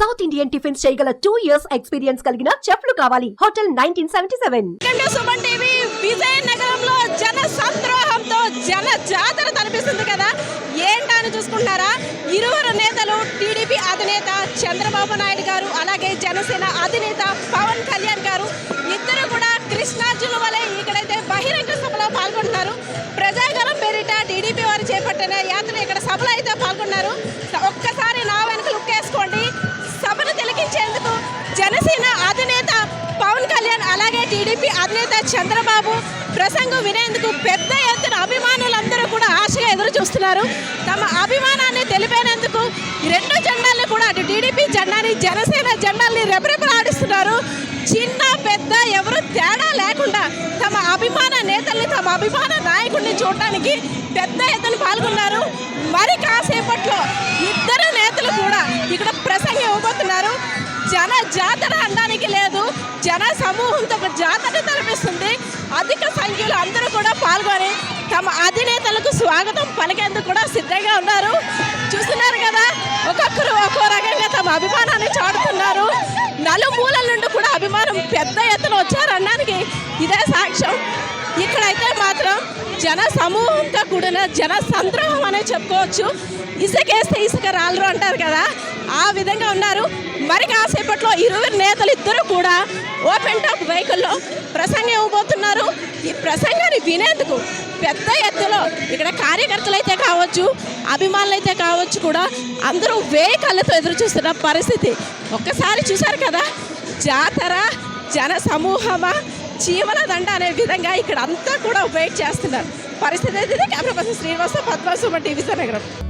South Indian tiffins చేయగల two years experience కలిగిన చెఫ్లు కావాలి. Hotel nineteen seventy seven Suman TV విజయనగరంలో జన సంద్రోహంతో జన జాతర కనిపిస్తుంది కదా. ఏంటని చూసుకుంటారా? ఇరువురు నేతలు టీడీపీ అధినేత చంద్రబాబు నాయుడు గారు అలాగే జనసేన అధినేత పవన్ కళ్యాణ్ గారు ఇద్దరు కూడా కృష్ణార్జున వలె ఇక్కడైతే బహిరంగ సభలో పాల్గొంటున్నారు. ప్రజాగరం పేరిట టీడీపీ వారు చేపట్టిన యాత్ర ఇక్కడ సభలో అయితే పాల్గొన్నారు. ఒక్కసారి నా వెనక లుక్ వేసుకోండి. టీడీపీ అధినేత చంద్రబాబు ప్రసంగం వినేందుకు పెద్ద ఎత్తున అభిమానులందరూ కూడా ఆశగా ఎదురు చూస్తున్నారు. తమ అభిమానాన్ని తెలిపేందుకు రెండు జెండాలను కూడా అటు టీడీపీ జెండాని జనసేన జెండాల్ని రెపరెపలాడిస్తున్నారు. చిన్న పెద్ద ఎవరు తేడా లేకుండా తమ అభిమాన నేతల్ని తమ అభిమాన నాయకుడిని చూడటానికి పెద్ద ఎత్తున పాల్గొన్నారు. మరి కాసేపట్లో ఇద్దరు నేతలు కూడా ఇక్కడ ప్రసంగం ఇవ్వబోతున్నారు. జన జాతర అనడానికి లేదు. అధిక అందరూ కూడా పాల్గొని తమ అధినేతలకు స్వాగతం పలికేందుకు కూడా సిద్ధంగా ఉన్నారు. చూస్తున్నారు కదా ఒక్కొక్కరు ఒక్కో రకంగా తమ అభిమానాన్ని చాటుతున్నారు. నలుమూలల నుండి కూడా అభిమానం పెద్ద ఎత్తున వచ్చారనడానికి ఇదే సాక్ష్యం. ఇక్కడైతే మాత్రం జన సమూహంతో కూడిన జన సంద్రోహం అనే చెప్పుకోవచ్చు. ఇసుకేస్తే ఇసుక రాలరు అంటారు కదా ఆ విధంగా ఉన్నారు. మరి కాసేపట్లో ఇరువురు నేతలు ఇద్దరు కూడా ఓపెన్ టాప్ వెహికల్లో ప్రసంగం ఇవ్వబోతున్నారు. ఈ ప్రసంగాన్ని వినేందుకు పెద్ద ఎత్తులో ఇక్కడ కార్యకర్తలు అయితే కావచ్చు అభిమానులు అయితే కావచ్చు కూడా అందరూ వేయి కళ్ళతో ఎదురు చూస్తున్న పరిస్థితి. ఒక్కసారి చూశారు కదా? జాతర జన సమూహమా చీమల దండ అనే విధంగా ఇక్కడ అంతా కూడా వెయిట్ చేస్తున్నారు. పరిస్థితి అయితే కెమెరా పర్సన్ శ్రీనివాస పద్మసుమ టీవీ నగరం